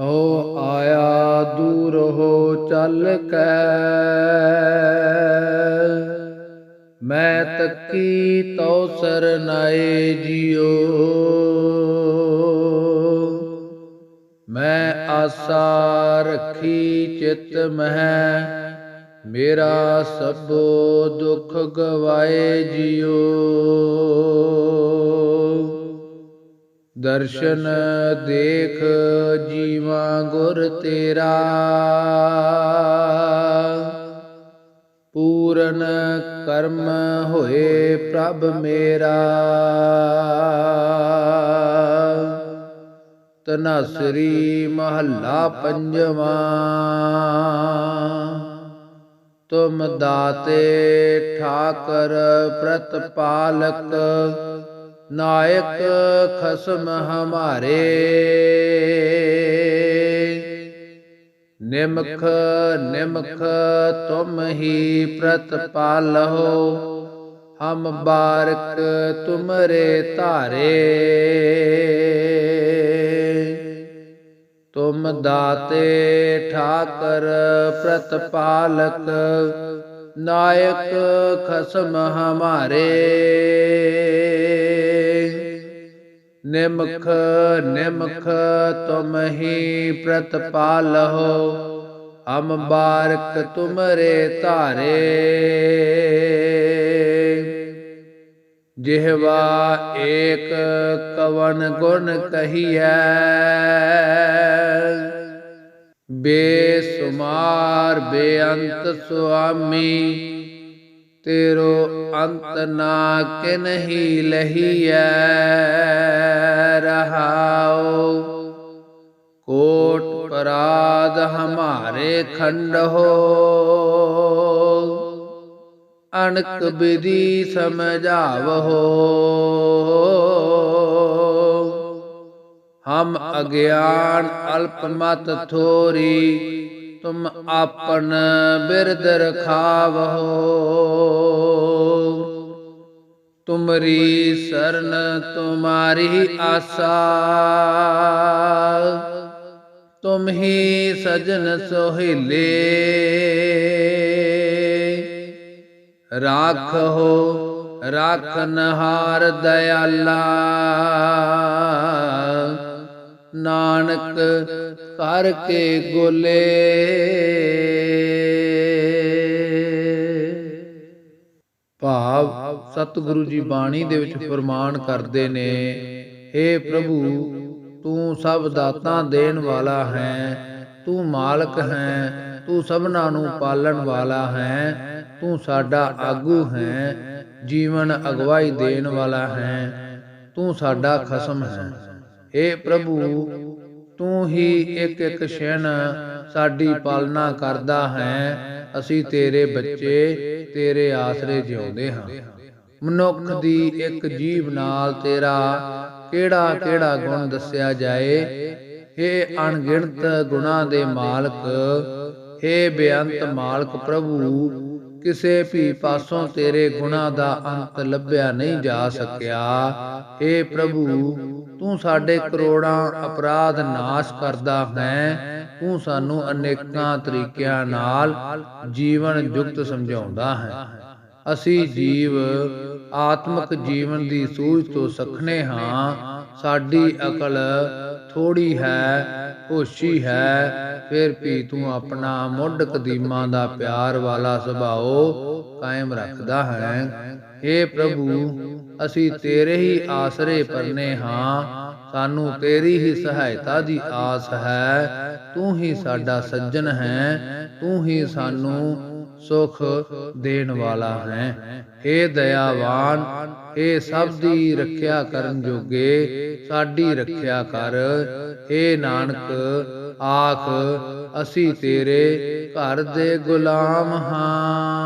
ਹਉ ਆਇਆ ਦੂਰ ਹੋ ਚੱਲ ਕੈ। ਮੈਂ ਤੱਕੀ ਤੋ ਸਰਨਾਏ ਜਿਉ। ਮੈਂ ਆਸਾ ਰੱਖੀ ਚਿਤ ਮਹਿ। ਮੇਰਾ ਸਭੋ ਦੁਖ ਗਵਾਏ ਜਿਉ। ਦਰਸ਼ਨ ਦੇਖ ਜੀਵਾ ਗੁਰ ਤੇਰਾ। ਪੂਰਨ ਕਰਮ ਹੋਏ ਪ੍ਰਭ ਮੇਰਾ। ਤਨਸਰੀ ਮਹੱਲਾ ਪੰਜਵਾਂ। ਤੁਮ ਦਾਤੇ ਠਾਕਰ ਪ੍ਰਤਪਾਲਕ। ਨਾਇਕ ਖਸਮ ਹਮਾਰੇ। ਨਿਮਖ ਨਿਮਖ ਤੁਮ ਹੀ ਪ੍ਰਤਪਾਲਹੁ ਹਮ ਬਾਰਕ ਤੁਮਰੇ ਧਾਰੇ। ਤੁਮ ਦਾਤੇ ਠਾਕਰ ਪ੍ਰਤਪਾਲਕ ਨਾਇਕ ਖਸਮ ਹਮਾਰੇ। ਨਿਮਖ ਨਿਮਖ ਤੁਮ ਹੀ ਪ੍ਰਤਪਾਲਹੁ ਹਮ ਬਾਰਕ ਤੁਮਰੇ ਧਾਰੇ। ਜਿਹਵਾ ਏਕ ਕਵਨ ਗੁਣ ਕਹੀਐ, ਬੇਸੁਮਾਰ ਬੇਅੰਤ ਸੁਆਮੀ, ਤੇਰੋ ਅੰਤ ਨਾ ਕਿਨਹੀ ਲਹੀਐ, ਰਹਾਉ। ਕੋਟ ਪਰਾਦ ਹਮਾਰੇ ਖੰਡ ਹੋ। ਅਨਕ ਵਿਧੀ ਸਮਝਾਵਹੋ। ਹਮ ਅਗਿਆਨ ਅਲਪ ਮਤ ਥੋਰੀ, ਤੁਮ ਆਪਨ ਬਿਰਦ ਰਖਾਵਹੋ। ਤੁਮਰੀ ਸਰਨ ਤੁਮਾਰੀ ਆਸਾ। ਤੁਮ ਹੀ ਸਜਨ ਸੋਹਿਲੇ। ਰਾਖੋ ਰਾਖਨਹਾਰ ਦਇਆਲਾ। ਨਾਨਕ ਕਰਕੇ ਗੋਲੇ। ਸਤਿਗੁਰੂ ਜੀ ਬਾਣੀ ਦੇ ਵਿੱਚ ਫਰਮਾਨ ਕਰਦੇ ਨੇ हे ਪ੍ਰਭੂ ਤੂੰ ਸਭ ਦਾਤਾਂ ਦੇਣ ਵਾਲਾ ਹੈ ਤੂੰ ਮਾਲਕ ਹੈ ਤੂੰ ਸਭਨਾਂ ਨੂੰ ਪਾਲਣ ਵਾਲਾ ਹੈ ਤੂੰ ਸਾਡਾ ਆਗੂ ਹੈ ਜੀਵਨ ਅਗਵਾਈ ਦੇਣ ਵਾਲਾ ਹੈ ਤੂੰ ਸਾਡਾ ਖਸਮ ਹੈ ਏ ਪ੍ਰਭੂ ਤੂੰ ਹੀ ਇੱਕ ਇੱਕ ਛਣ ਸਾਡੀ ਪਾਲਣਾ ਕਰਦਾ ਹੈ ਅਸੀਂ ਤੇਰੇ ਬੱਚੇ ਤੇਰੇ ਆਸਰੇ ਜਿਉਂਦੇ ਹਾਂ। ਮਨੁੱਖ ਦੀ ਇੱਕ ਜੀਵ ਨਾਲ ਤੇਰਾ ਕਿਹੜਾ ਕਿਹੜਾ ਗੁਣ ਦੱਸਿਆ ਜਾਏ? ਏ ਅਣਗਿਣਤ ਗੁਣਾ ਦੇ ਮਾਲਕ ਏ ਬੇਅੰਤ ਮਾਲਕ ਪ੍ਰਭੂ ਕਿਸੇ ਵੀ ਪਾਸੋਂ ਤੇਰੇ ਗੁਣਾ ਦਾ ਅੰਤ ਲੱਭਿਆ ਨਹੀਂ ਜਾ ਸਕਿਆ। ਏ ਪ੍ਰਭੂ ਤੂੰ ਸਾਡੇ ਕਰੋੜਾਂ ਅਪਰਾਧ ਨਾਸ਼ ਕਰਦਾ ਹੈ। ਤੂੰ ਸਾਨੂੰ ਅਨੇਕਾਂ ਤਰੀਕਿਆਂ ਨਾਲ ਜੀਵਨ ਜੁਗਤ ਸਮਝਾਉਂਦਾ ਹੈ। ਅਸੀਂ ਜੀਵ ਆਤਮਿਕ ਜੀਵਨ ਦੀ ਸੂਝ ਤੋਂ ਸਖਣੇ ਹਾਂ। ਸਾਡੀ ਅਕਲ ਥੋੜੀ ਹੈ, ਹੋਸ਼ੀ ਹੈ, ਫਿਰ ਵੀ ਤੂੰ ਆਪਣਾ ਮੁੱਢ ਕਦੀਮਾਂ ਦਾ ਪਿਆਰ ਵਾਲਾ ਸੁਭਾਅ ਕਾਇਮ ਰੱਖਦਾ ਹੈ। ਏ ਪ੍ਰਭੂ, ਅਸੀਂ ਤੇਰੇ ਹੀ ਆਸਰੇ ਪਰਨੇ ਹਾਂ। ਸਾਨੂੰ ਤੇਰੀ ਹੀ ਸਹਾਇਤਾ ਦੀ ਆਸ ਹੈ। ਤੂੰ ਹੀ ਸਾਡਾ ਸੱਜਣ ਹੈ। ਤੂੰ ਹੀ ਸਾਨੂੰ ਸੁਖ ਦੇਣ ਵਾਲਾ ਹੈ। ਏ ਦਇਆਵਾਨ ਏ ਸਭ ਦੀ ਰੱਖਿਆ ਕਰਨ ਜੋਗੇ, ਸਾਡੀ ਰੱਖਿਆ ਕਰ। ਏ ਨਾਨਕ, ਆਖ, ਅਸੀਂ ਤੇਰੇ ਘਰ ਦੇ ਗੁਲਾਮ ਹਾਂ।